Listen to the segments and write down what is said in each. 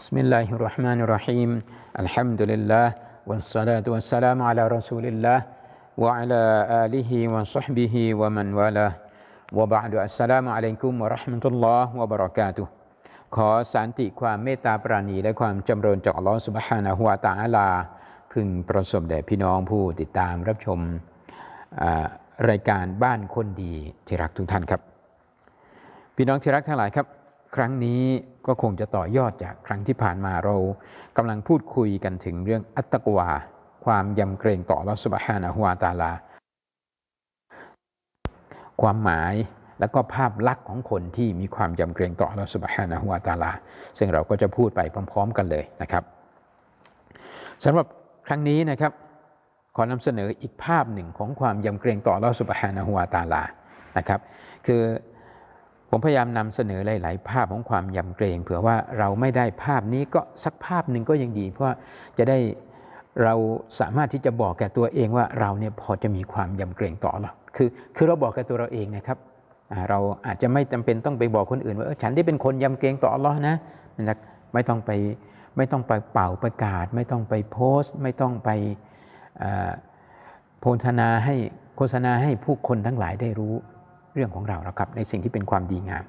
بسم الله الرحمن الرحيم الحمد لله والصلاة والسلام على رسول الله وعلى آله وصحبه ومن والاه وبعد السلام عليكم ورحمة الله وبركاته ขอสันติความเมตตาปราณีและความจำเริญจากอัลลอฮฺสุบฮานะฮุวาตาอาลา พึงประสบแด่พี่น้องผู้ติดตามรับชมรายการบ้านคนดีที่รักทุกท่านครับ พี่น้องที่รักทั้งหลายครับ ครั้งนี้ก็คงจะต่อยอดจากครั้งที่ผ่านมาเรากำลังพูดคุยกันถึงเรื่องอัตตกวา ความยำเกรงต่อลอสุบฮานะฮุวาตาลา ความหมายและก็ภาพลักษณ์ของคนที่มีความยำเกรงต่อลอสุบฮานะฮุวาตาลา ซึ่งเราก็จะพูดไปพร้อม ๆ กันเลยนะครับสำหรับครั้งนี้นะครับขอนำเสนออีกภาพหนึ่งของความยำเกรงต่อลอสุบฮานะฮุวาตาลานะครับ คือ ผมพยายามนำเสนอหลาย ๆ ภาพของความยำเกรง เผื่อว่าเราไม่ได้ภาพนี้ก็สักภาพหนึ่งก็ยังดี เพราะจะได้เราสามารถที่จะบอกแก่ตัวเองว่าเราเนี่ยพอจะมีความยำเกรงต่อเราคือคือเราบอกแก่ตัวเราเองนะครับเราอาจจะไม่จำเป็นต้องไปบอกคนอื่นว่าฉันที่เป็นคนยำเกรงต่ออัลลอฮ์นะนะไม่ต้องไปไม่ต้องไปเป่าประกาศ ไม่ต้องไปโพสต์ ไม่ต้องไปโพธนาให้โฆษณาให้ผู้คนทั้งหลายได้รู้ เรื่องของเรานะครับในสิ่งที่เป็นความดีงาม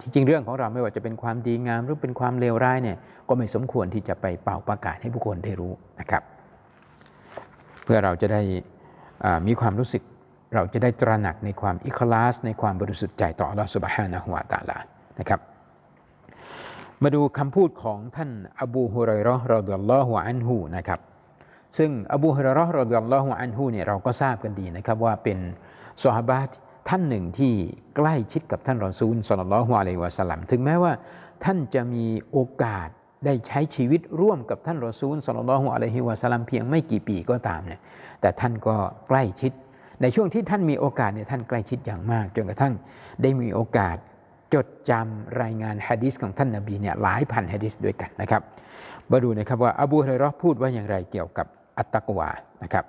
ที่จริงเรื่องของเราไม่ว่าจะเป็นความดีงามหรือเป็นความเลวร้ายเนี่ยก็ไม่สมควรที่จะไปเป่าประกาศให้ผู้คนได้รู้นะครับ เพื่อเราจะได้มีความรู้สึกเราจะได้ตระหนักในความอิคลาส ในความบริสุทธิ์ใจต่ออัลลอฮฺสุบฮานะฮุวาตาลานะครับ มาดูคำพูดของท่านอบูฮุไรรอรอดุลลอฮุอันฮูนะครับซึ่งอบูฮุไรรอรอดุลลอฮุอันฮูเนี่ยเราก็ทราบกันดีนะครับว่าเป็นซอฮาบะ ท่านหนึ่งที่ใกล้ชิดกับท่านรอซูลสุลลัลฮุอะลัยวะสลัมถึงแม้ว่าท่านจะมีโอกาสได้ใช้ชีวิตร่วมกับท่านรอซูลสุลลัลฮุอะลัยฮิวะสลัมเพียงไม่กี่ปีก็ตามเนี่ยแต่ท่านก็ใกล้ชิด ในช่วงที่ท่านมีโอกาสเนี่ยท่านใกล้ชิดอย่างมาก จนกระทั่งได้มีโอกาสจดจำรายงานฮะดิษของท่านนาบีเนี่ยหลายพันฮะดิษด้วยกันนะครับมาดูนะครับว่าอบูฮุรรอพูดว่าอย่างไรเกี่ยวกับอัตตะกวานะครับ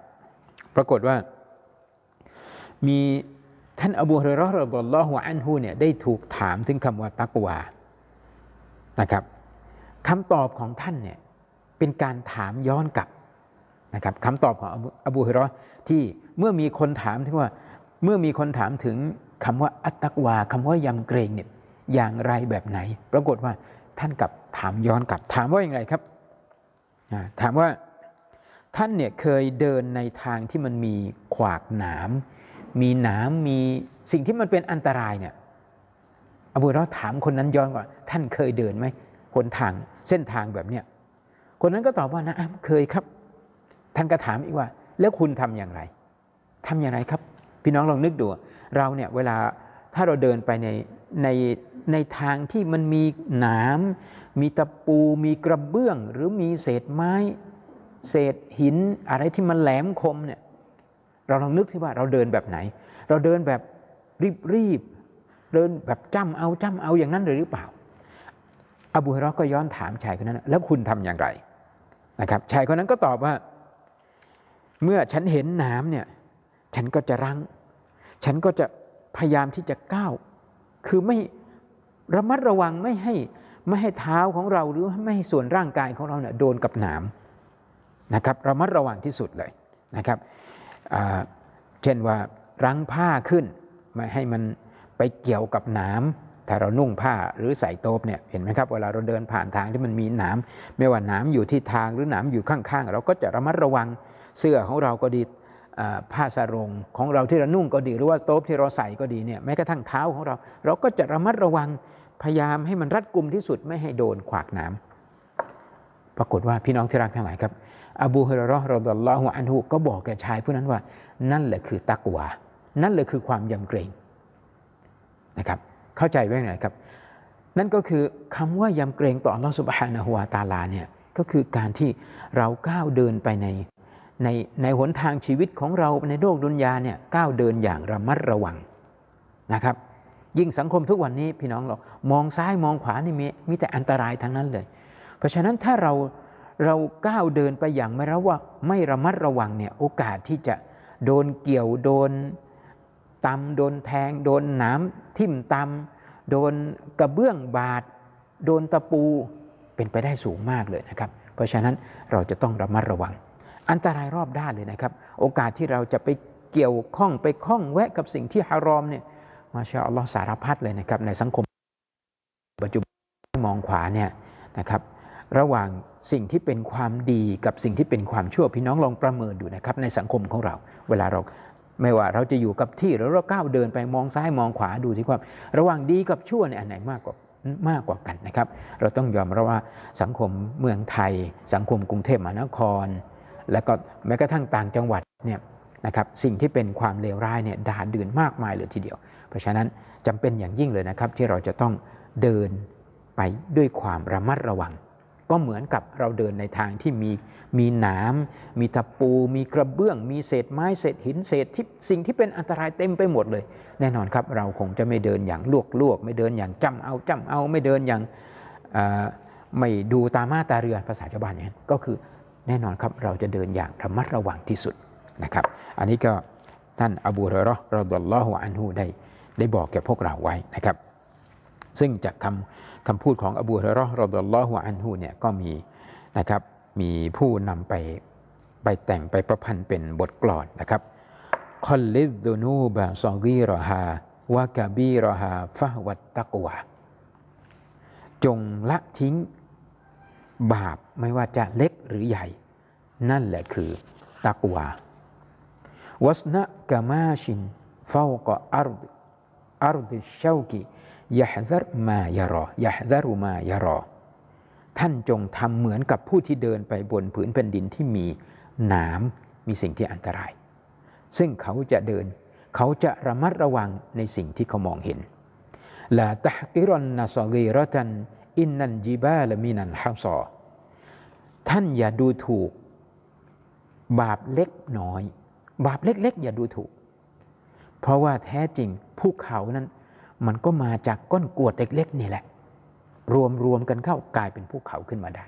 ปรากฏว่ามี ท่านอบูฮุเรรอห์รบลลอฮุอันฮูเนี่ยได้ถูกถามถึงคำว่าตักวานะครับคำตอบของท่านเนี่ยเป็นการถามย้อนกลับนะครับคำตอบของอบูฮุเรรอที่เมื่อมีคนถามถึงว่าเมื่อมีคนถามถึงคำว่าอัตตักวาคำว่ายำเกรงเนี่ยอย่างไรแบบไหน ปรากฏว่าท่านกลับถามย้อนกลับถามว่าอย่างไรครับถามว่าท่านเนี่ยเคยเดินในทางที่มันมีขวากหนาม มีหนามมีสิ่งที่มันเป็นอันตรายเนี่ยอบูเราถามคนนั้นย้อนว่าท่านเคยเดินไหมคนทางเส้นทางแบบเนี้ยคนนั้นก็ตอบว่านะเคยครับ ท่านก็ถามอีกว่า แล้วคุณทำอย่างไรทำอย่างไรครับ พี่น้องลองนึกดู เราเนี่ยเวลาถ้าเราเดินไปในในในทางที่มันมีหนามมีตะปูมีกระเบื้อง หรือมีเศษไม้ เศษหินอะไรที่มันแหลมคมเนี่ย เราลองนึกที่ว่าเราเดินแบบไหน เราเดินแบบรีบรีบเดินแบบจ้ำเอาจ้ำเอาอย่างนั้นเลยหรือเปล่าอบูฮุรอก็ย้อนถามชายคนนั้น แล้วคุณทำอย่างไรนะครับ ชายคนนั้นก็ตอบว่า เมื่อฉันเห็นน้ำเนี่ยฉันก็จะรั้ง ฉันก็จะพยายามที่จะก้าว คือไม่ระมัดระวังไม่ให้ไม่ให้เท้าของเราหรือไม่ให้ส่วนร่างกายของเราเนี่ยโดนกับหนามนะครับระมัดระวังที่สุดเลยนะครับ เช่นว่ารั้งผ้าขึ้นไม่ให้มันไปเกี่ยวกับหนามถ้าเรานุ่งผ้าหรือใส่โต๊บเนี่ยเห็นไหมครับเวลาเราเดินผ่านทางที่มันมีหนามไม่ว่าหนามอยู่ที่ทางหรือหนามอยู่ข้างๆ เราก็จะระมัดระวังเสื้อของเราก็ดีผ้าสรงของเราที่เรานุ่งก็ดี หรือว่าโต๊บที่เราใส่ก็ดีเนี่ยแม้กระทั่งเท้าของเรา เราก็จะระมัดระวังพยายามให้มันรัดกุมที่สุดไม่ให้โดนขวากหนามปรากฏว่าพี่น้องที่รักทั้งหลายครับ อบูฮุรรอรอดัลลอฮุอันฮุก็บอกแก่ชายผู้นั้นว่า นั่นแหละคือตักวา นั่นแหละคือความยำเกรงนะครับ เข้าใจไว้ไหนครับ นั่นก็คือคำว่ายำเกรงต่ออัลลอฮฺสุบฮานะฮุวาตาลาเนี่ยก็คือการที่เราก้าวเดินไปในในในหนทางชีวิตของเราในโลกดุนยาเนี่ยก้าวเดินอย่างระมัดระวังนะครับ ยิ่งสังคมทุกวันนี้พี่น้องเรามองซ้ายมองขวานี่มีมีแต่อันตรายทั้งนั้นเลย เพราะฉะนั้นถ้าเรา เราก้าวเดินไปอย่างไม่ระว่าไม่ระมัดระวังเนี่ยโอกาสที่จะโดนเกี่ยวโดนตำโดนแทง โดนหนามทิ่มตำโดนกระเบื้องบาด โดนตะปูเป็นไปได้สูงมากเลยนะครับ เพราะฉะนั้นเราจะต้องระมัดระวัง อันตรายรอบด้านเลยนะครับ โอกาสที่เราจะไปเกี่ยวข้องไปคล้องแวะกับสิ่งที่ฮารอมเนี่ยมาชาอัลลอฮ์สารพัดเลยนะครับในสังคม ปัจจุบันมองขวาเนี่ยนะครับ ระหว่างสิ่งที่เป็นความดีกับสิ่งที่เป็นความชั่วพี่น้องลองประเมินดูนะครับในสังคมของเรา เวลาเราไม่ว่าเราจะอยู่กับที่หรือเราก้าวเดินไปมองซ้ายมองขวาดูที่ความระหว่างดีกับชั่วเนี่ยอันไหนมากกว่ามากกว่ากันนะครับ เราต้องยอมรับว่าสังคมเมืองไทย สังคมกรุงเทพมหานคร และก็แม้กระทั่งต่างจังหวัดเนี่ยนะครับสิ่งที่เป็นความเลวร้ายเนี่ยด่าเดือนมากมายเลยทีเดียว เพราะฉะนั้นจำเป็นอย่างยิ่งเลยนะครับที่เราจะต้องเดินไปด้วยความระมัดระวัง ก็เหมือนกับเราเดินในทางที่มีมีหนามมีตะปู มีกระเบื้อง มีเศษไม้เศษหินเศษที่สิ่งที่เป็นอันตรายเต็มไปหมดเลย แน่นอนครับเราคงจะไม่เดินอย่างลวกลวกไม่เดินอย่างจำเอาจำเอาไม่เดินอย่างไม่ดูตามาตาเรือภาษาชาวบ้านอย่างนั้นก็คือแน่นอนครับเราจะเดินอย่างระมัดระวังที่สุดนะครับอันนี้ก็ท่านอบูฮุรเราะห์รอฎิยัลลอฮุอันฮูได้ได้บอกแก่พวกเราไว้นะครับ ซึ่งจากคำคำพูดของอบูฮุเรเราะห์รอฎิยัลลอฮุอันฮูเนี่ยก็มีนะครับมีผู้นำไปไปแต่งไปประพันธ์เป็นบทกลอนนะครับคอลลิดูนูบะซอกีรอฮาวากาบีรอฮาฟะวัตตะกวาจงละทิ้งบาปไม่ว่าจะเล็กหรือใหญ่ นั่นแหละคือตักวาวัสนะกามาชินฟาวกอัรดอัรดิชากี ยะฮซรมายารอยะฮซรุมายารอ ท่านจงทำเหมือนกับผู้ที่เดินไปบนผืนแผ่นดินที่มีหนามมีสิ่งที่อันตราย ซึ่งเขาจะเดิน เขาจะระมัดระวังในสิ่งที่เขามองเห็นลาตะกิรอนนาซอกีรตันอินนันจิบาลมินันฮาซอท่านอย่าดูถูก บาปเล็กน้อย บาปเล็กๆ อย่าดูถูก เพราะว่าแท้จริงภูเขานั้น มันก็มาจากก้อนกวดเล็กๆนี่แหละ รวมรวมกันเข้ากลายเป็นภูเขาขึ้นมาได้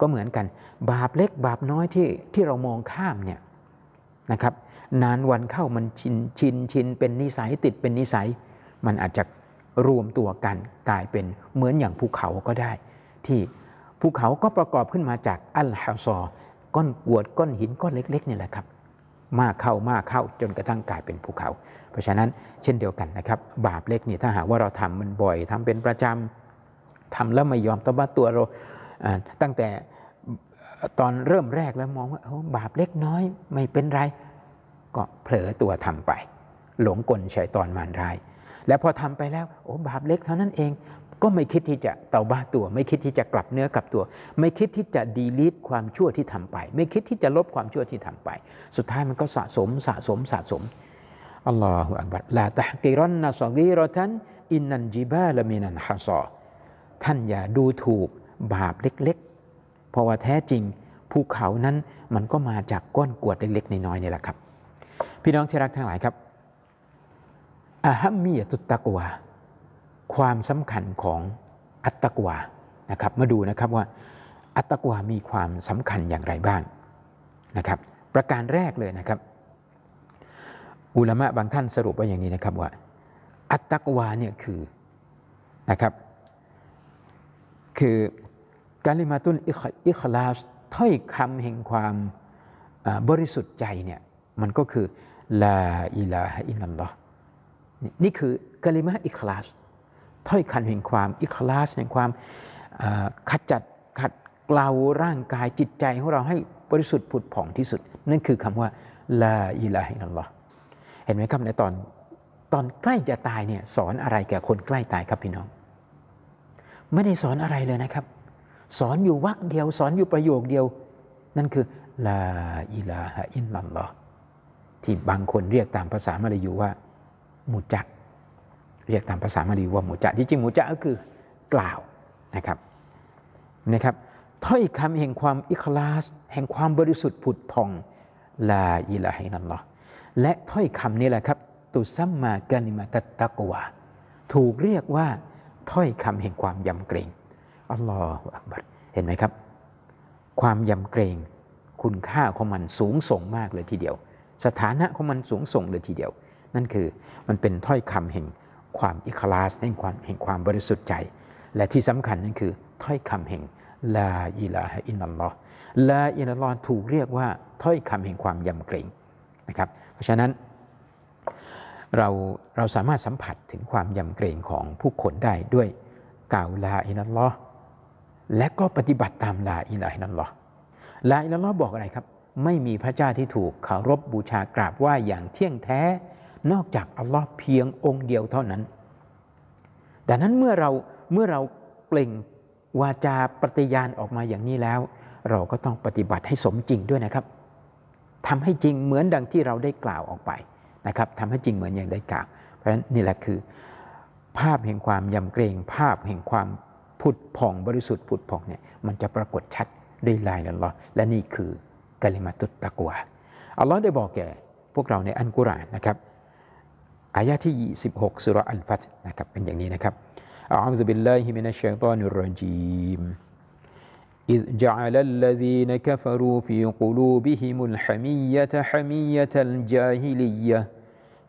ก็เหมือนกัน บาปเล็กบาปน้อยที่ที่เรามองข้ามเนี่ยนะครับ นานวันเข้ามันชินชินชินเป็นนิสัยติดเป็นนิสัย มันอาจจะรวมตัวกันกลายเป็นเหมือนอย่างภูเขาก็ได้ ที่ภูเขาก็ประกอบขึ้นมาจากอัลฮะซอก้อนกวดก้อนหินก้อนเล็กๆนี่แหละครับ มากเข้ามากเข้าจนกระทั่งกลายเป็นภูเขา เพราะฉะนั้นเช่นเดียวกันนะครับ บาปเล็กนี่ถ้าหากว่าเราทำมันบ่อยทำเป็นประจำทำแล้วไม่ยอมตบตัวเราตั้งแต่ตอนเริ่มแรกแล้วมองว่าบาปเล็กน้อยไม่เป็นไร ก็เผลอตัวทำไป หลงกลชัยตอนมารร้าย แล้วพอทำไปแล้วโอ้บาปเล็กเท่านั้นเอง ก็ไม่คิดที่จะเตาบ้าตัว ไม่คิดที่จะกลับเนื้อกลับตัว ไม่คิดที่จะดีลิทความชั่วที่ทำไป ไม่คิดที่จะลบความชั่วที่ทำไป สุดท้ายมันก็สะสมสะสมสะสมอัลลอฮฺอักบัรลาตะกิรอนนะซอกีรอตันอินนันจิบาละมินันฮะซอท่านอย่าดูถูกบาปเล็กๆ เพราะว่าแท้จริงภูเขานั้นมันก็มาจากก้อนกวดเล็กๆ น้อยๆนี่แหละครับ พี่น้องที่รักทั้งหลายครับอาฮัมมียตุตตะกวา ความสำคัญของอัตตะกวานะครับมาดูนะครับว่าอัตตะกวามีความสำคัญอย่างไรบ้างนะครับ ประการแรกเลยนะครับ อุลามะบางท่านสรุปว่าอย่างนี้นะครับว่า อัตตะกวาเนี่ยคือนะครับ คือกาลิมาตุนอิคลาสถ้อยคำแห่งความบริสุทธิ์ใจเนี่ยมันก็คือลาอิลาฮอิลลัลลอฮ์นี่คือกาลิมาอิคลาส ถ้อยคำแห่งความอิคลาสแห่งความขจัดขัดเกลาร่างกายจิตใจของเราให้บริสุทธิ์ผุดผ่องที่สุด นั่นคือคำว่าลาอิลาฮอิลลัลลอฮ์เห็นไหมครับในตอนตอนใกล้จะตายเนี่ยสอนอะไรแก่คนใกล้ตายครับพี่น้อง ไม่ได้สอนอะไรเลยนะครับ สอนอยู่วักเดียว สอนอยู่ประโยคเดียว นั่นคือลาอิลาฮะอินลัลลอฮ์ที่บางคนเรียกตามภาษามาลายูว่า มุจัก เรียกตามภาษามาลายูว่าหมุจักที่จริงหมุจักก็คือกล่าวนะครับนะครับถ้อยคำแห่งความอิคลาส แห่งความบริสุทธิ์ผุดพองลาอิลาฮินัลลอฮ์และถ้อยคำนี้แหละครับตุซัมมากานิมาตตะกวาถูกเรียกว่าถ้อยคำแห่งความยำเกรงอัลลอฮฺอักบัรเห็นไหมครับ ความยำเกรงคุณค่าของมันสูงส่งมากเลยทีเดียว สถานะของมันสูงส่งเลยทีเดียว นั่นคือมันเป็นถ้อยคำแห่ง ความอิคลาสแห่งความแห่งความบริสุทธิ์ใจ และที่สำคัญนั่นคือถ้อยคำแห่งลาอิลาฮะอินนัลลอฮ์ลาอิลาลอฮ์ถูกเรียกว่าถ้อยคำแห่งความยำเกรงนะครับ เพราะฉะนั้นเราเราสามารถสัมผัสถึงความยำเกรงของผู้คนได้ด้วยกล่าวลาอิลาลอฮ์และก็ปฏิบัติตามลาอิลาฮินัลลอฮ์ลาอิลาลอฮ์บอกอะไรครับ ไม่มีพระเจ้าที่ถูกเคารพบบูชากราบไหว้อย่างเที่ยงแท้ นอกจากอัลลอฮ์เพียงองค์เดียวเท่านั้นดังนั้นเมื่อเราเมื่อเราเปล่งวาจาปฏิญาณออกมาอย่างนี้แล้ว เราก็ต้องปฏิบัติให้สมจริงด้วยนะครับทำให้จริงเหมือนดังที่เราได้กล่าวออกไปนะครับทำให้จริงเหมือนอย่างได้กล่าว เพราะฉะนั้นนี่แหละคือ ภาพแห่งความยำเกรงภาพแห่งความผุดผ่องบริสุทธิ์ผุดผ่องเนี่ยมันจะปรากฏชัดด้วยลายอัลอและนี่คือกะลิมาตุตตะกวอัลลอฮ์ได้บอกแก่พวกเราในอันกุรานนะครับ อายะที่ 26สุรอัลฟัตนะครับเป็นอย่างนี้นะครับ أعوذ بالله من الشيطان الرجيم إذ جعل الذين كفروا في قلوبهم الحمية حمية الجاهلية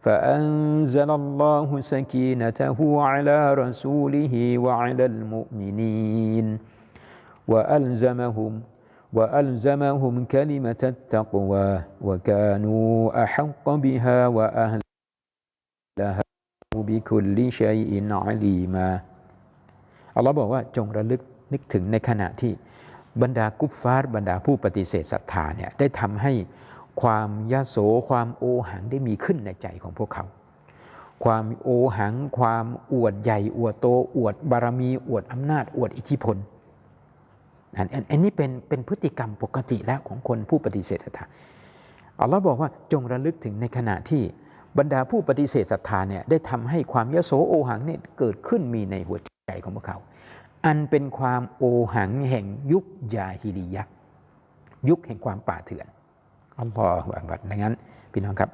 فأنزل الله سكينته على رسوله وعلى المؤمنين وألزمهم وألزمهم كلمة التقوى وكانوا أحق بها ละฮูบิคุลลิชัยอินอลีมาอัลลอฮ์บอกว่าจงระลึกนึกถึงในขณะที่บรรดากุฟฟาร์บรรดาผู้ปฏิเสธศรัทธาเนี่ยได้ทำให้ความยโสความโอหังได้มีขึ้นในใจของพวกเขา ความโอหัง ความอวดใหญ่ อวดโต อวดบารมี อวดอำนาจ อวดอิทธิพลอันอันนี้เป็นเป็นพฤติกรรมปกติแล้วของคนผู้ปฏิเสธศรัทธาอัลลอฮ์บอกว่าจงระลึกถึงในขณะที่ บรรดาผู้ปฏิเสธศรัทธาเนี่ยได้ทำให้ความยโสโอหังเนี่ยเกิดขึ้นมีในหัวใจของพวกเขา อันเป็นความโอหังแห่งยุคยาฮิลียะยุคแห่งความป่าเถื่อนอัลลอฮฺอักบัดดังนั้นพี่น้องครับ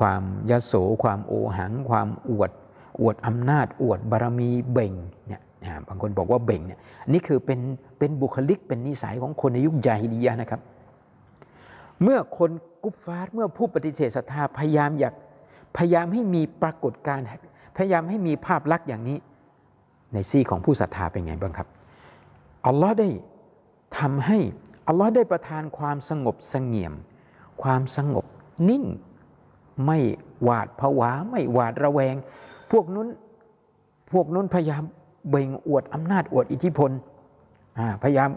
ความยโสความโอหัง ความอวด อวดอำนาจ อวดบารมีเบ่งเนี่ยบางคนบอกว่าเบ่งเนี่ยนี่คือเป็นเป็นบุคลิกเป็นนิสัยของคนในยุคยาฮิลียะนะครับ เมื่อคนกุฟฟาร์เมื่อผู้ปฏิเสธศรัทธาพยายามอยาก พยายามให้มีปรากฏการณ์พยายามให้มีภาพลักษณ์อย่างนี้ ในซี่ของผู้ศรัทธาเป็นไงบ้างครับอัลลอฮ์ได้ทำให้อัลลอฮ์ได้ประทานความสงบสงเงียม ความสงบนิ่ง ไม่หวาดผวาไม่หวาดระแวง พวกนู้นพวกนู้นพยายามเบ่งอวดอำนาจอวดอิทธิพลพยายาม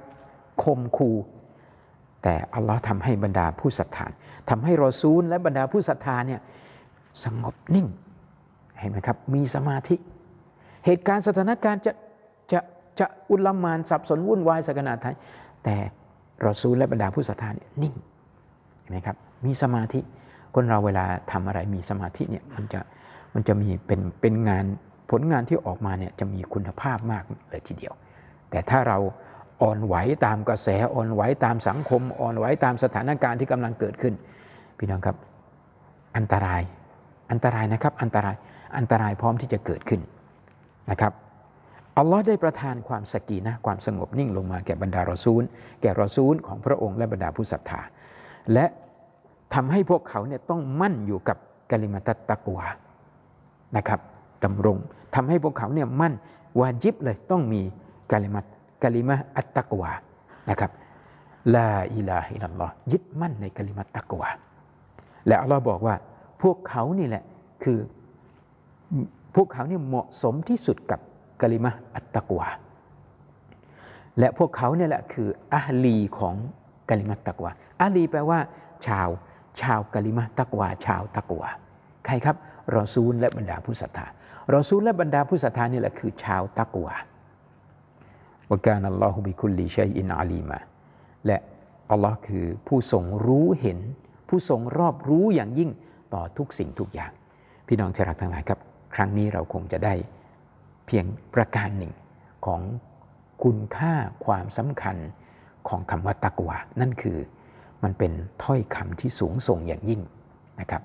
ข่มขู่แต่อัลลอฮ์ทำให้บรรดาผู้ศรัทธาทำให้รอซูลและบรรดาผู้ศรัทธาเนี่ย สงบนิ่ง เห็นไหมครับ มีสมาธิ เหตุการณ์สถานการณ์จะจะจะอุลมานสับสนวุ่นวายสักขนาดไหนแต่รอซูลและบรรดาผู้ศรัทธาเนี่ยนิ่งเห็นไหมครับ มีสมาธิ คนเราเวลาทำอะไรมีสมาธิเนี่ยมันจะมันจะมีเป็นเป็นงานผลงานที่ออกมาเนี่ยจะมีคุณภาพมากเลยทีเดียว แต่ถ้าเราอ่อนไหวตามกระแสอ่อนไหวตามสังคมอ่อนไหวตามสถานการณ์ที่กำลังเกิดขึ้น พี่น้องครับ อันตราย อันตรายนะครับอันตรายอันตรายพร้อมที่จะเกิดขึ้นนะครับอัลลอฮ์ได้ประทานความสกีนะความสงบนิ่งลงมาแก่บรรดารอซูล แก่รอซูลของพระองค์และบรรดาผู้ศรัทธา และทำให้พวกเขาเนี่ยต้องมั่นอยู่กับกลิมาตตะกวานะครับดำรงทำให้พวกเขาเนี่ยมั่นวาจิบเลยต้องมีกลิมัตกลิมะอัตตะกวานะครับลาอิลาฮิลลอฮ์ยึดมั่นในกลิมัตตะกวาและอัลลอฮ์บอกว่า พวกเขานี่แหละคือพวกเขาเนี่ยเหมาะสมที่สุดกับกลิมะอัตตะกวาและพวกเขาเนี่ยแหละคืออาลีของกลิมัตะกวาอาลีแปลว่า ชาว ชาวกลิมะตะกวา ชาวตะกวาใครครับรอซูลและบรรดาผู้ศรัทธารอซูลและบรรดาผู้ศรัทธานี่แหละคือ ชาวตะกวาวกานัลลอฮุบิคุลลิชัยอินอาลีมาและอัลลอฮ์คือผู้ทรงรู้เห็น ผู้ทรงรอบรู้อย่างยิ่ง ต่อทุกสิ่งทุกอย่าง พี่น้องที่รักทั้งหลายครับ ครั้งนี้เราคงจะได้เพียงประการหนึ่งของคุณค่าความสำคัญของคำว่าตักวานั่นคือมันเป็นถ้อยคำที่สูงส่งอย่างยิ่งนะครับ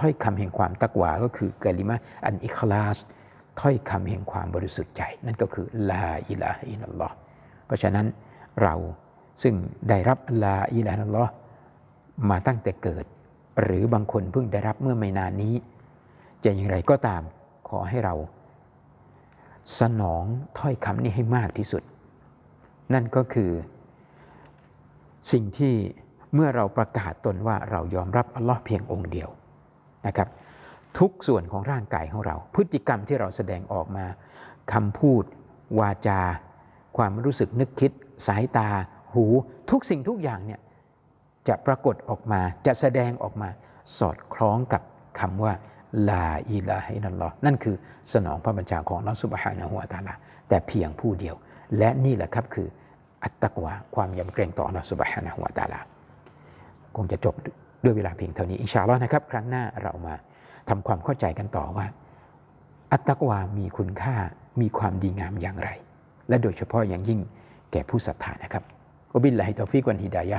ถ้อยคำแห่งความตักวาก็คือกลิมะอันอิคลาสถ้อยคำแห่งความบริสุทธิ์ใจ นั่นก็คือลาอิลาฮินัลลอฮ์เพราะฉะนั้นเราซึ่งได้รับลาอิลาฮินัลลอฮ์มาตั้งแต่เกิด หรือบางคนเพิ่งได้รับเมื่อไม่นานนี้ จะอย่างไรก็ตามขอให้เรา สนองถ้อยคำนี้ให้มากที่สุด นั่นก็คือ สิ่งที่เมื่อเราประกาศตนว่าเรายอมรับอัลลอฮ์เพียงองค์เดียวนะครับ ทุกส่วนของร่างกายของเรา พฤติกรรมที่เราแสดงออกมาคำพูด วาจา ความรู้สึกนึกคิด สายตา หู ทุกสิ่งทุกอย่างเนี่ย จะปรากฏออกมาจะแสดงออกมาสอดคล้องกับคำว่าลาอิลาฮินัลลอฮ์นั่นคือสนองพระบัญชาของลอสุบฮานะฮุวาตาลาแต่เพียงผู้เดียว และนี่แหละครับคืออัตตกวาความยำเกรงต่อลอสุบฮานะฮุวาตาลาคงจะจบด้วยเวลาเพียงเท่านี้อินชาอัลลอฮ์นะครับ ครั้งหน้าเรามาทำความเข้าใจกันต่อว่า อัตตกวามีคุณค่ามีความดีงามอย่างไร และโดยเฉพาะอย่างยิ่งแก่ผู้ศรัทธานะครับวบิลลาฮิตอฟิกวันฮิดายะ